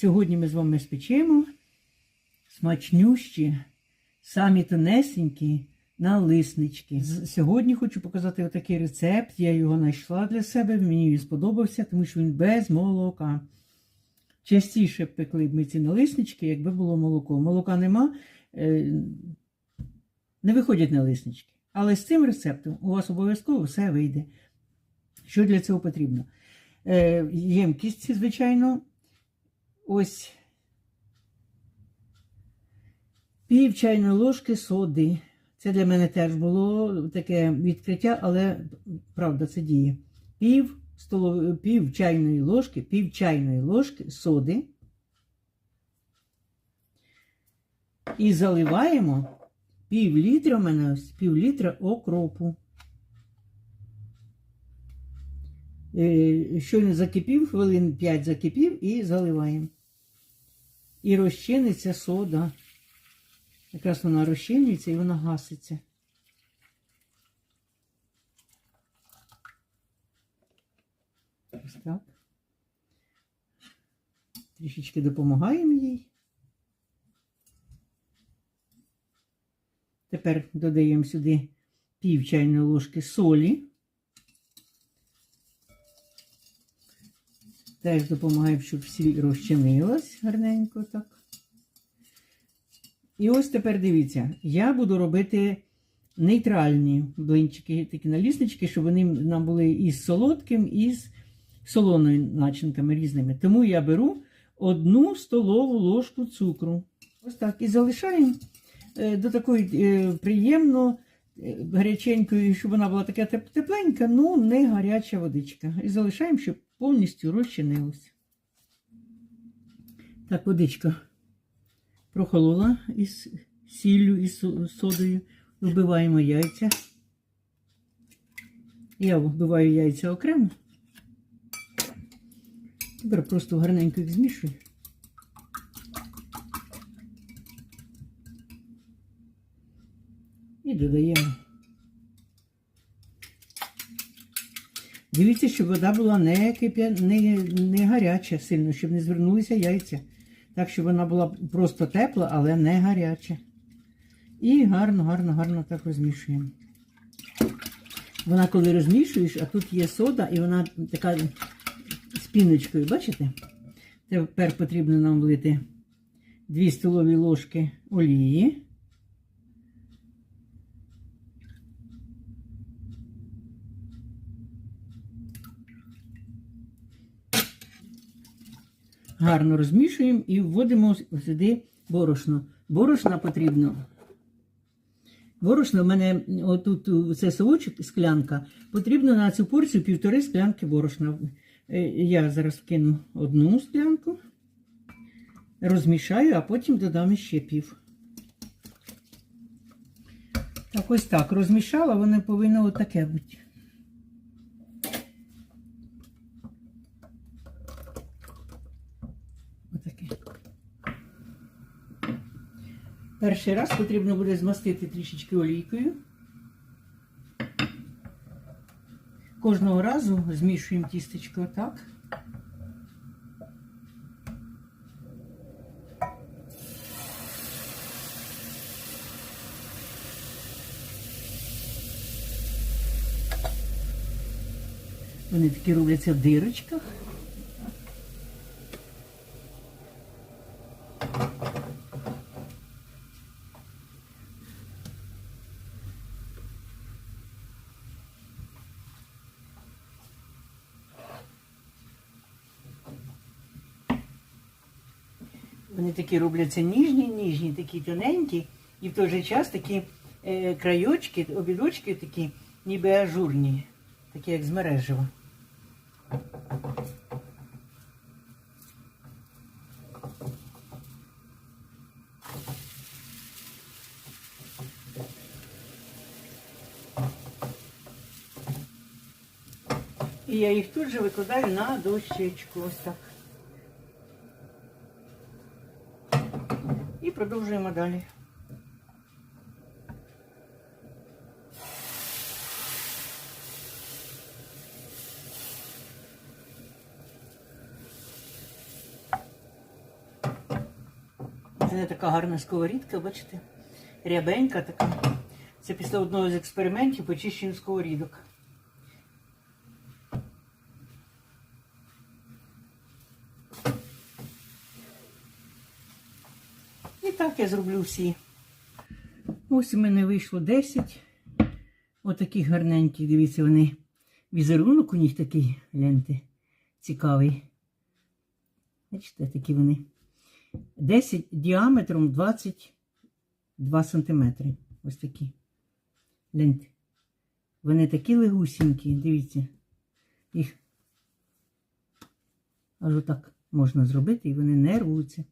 Сьогодні ми з вами спечемо смачнющі, самі тонесенькі налиснички. Сьогодні хочу показати отакий рецепт. Я його знайшла для себе, мені він сподобався, тому що він без молока. Частіше пекли б ми ці налиснички, якби було молоко. Молока нема, е, не виходять налиснички. Але з цим рецептом у вас обов'язково все вийде. Що для цього потрібно? Е, ємкість, звичайно, ось пів чайної ложки соди. Це для мене теж було таке відкриття, але правда, це діє. Пів, столов... пів чайної ложки, пів чайної ложки соди. І заливаємо пів літра у мене ось пів літра окропу. Е, Щойно закипів, хвилин 5 закипів і заливаємо. І розчиниться сода. Якраз вона розчинюється і вона гаситься. Ось так. Трішечки допомагаємо їй. Тепер додаємо сюди пів чайної ложки солі. Теж допомагаємо, щоб сіль розчинилась гарненько так. І ось тепер дивіться, я буду робити нейтральні блинчики, такі наліснички, щоб вони нам були із солодким, і з солоною начинками різними. Тому я беру одну столову ложку цукру. Ось так. І залишаємо е, до такої е, приємно е, гаряченької, щоб вона була така тепленька, ну не гаряча водичка. І залишаємо, щоб повністю розчинилося. Так, водичка прохолола із сіллю і содою. Вбиваємо яйця. Я вбиваю яйця окремо. Тепер просто гарненько їх змішую. І додаємо. Дивіться, щоб вода була не, кип'я... не, не гаряча сильно, щоб не звернулися яйця. Так, щоб вона була просто тепла, але не гаряча. І гарно, гарно, гарно так розмішуємо. Вона коли розмішуєш, а тут є сода, і вона така з піночкою, бачите? Тепер потрібно нам влити 2 столові ложки олії. Гарно розмішуємо і вводимо сюди борошно. Борошна потрібно. Борошно в мене отут це совочок, склянка. Потрібно на цю порцію півтори склянки борошна. Е, Я зараз вкину одну склянку, розмішаю, а потім додам ще пів. Так, ось так розмішала, воно повинно отаке бути. Отаке. Перший раз потрібно буде змастити трішечки олійкою. Кожного разу змішуємо тістечко так. Вони такі робляться в дирочках. Вони такі робляться ніжні, ніжні, такі тоненькі, і в той же час такі е, крайочки, обідочки такі, ніби ажурні, такі як з мережева. І я їх тут же викладаю на дощечку. Ось так. І продовжуємо далі. Це така гарна сковорідка, бачите? Рябенька така. Це після одного з експериментів почищення сковорідок. Так я зроблю всі. Ось у мене вийшло 10. Отаких гарненьких, дивіться, вони. Візерунок у них такий, гляньте, цікавий. Бачите, такі вони. 10 діаметром 22 сантиметри. Ось такі. Гляньте. Вони такі легусінькі, дивіться. Їх аж отак можна зробити, і вони не рвуться.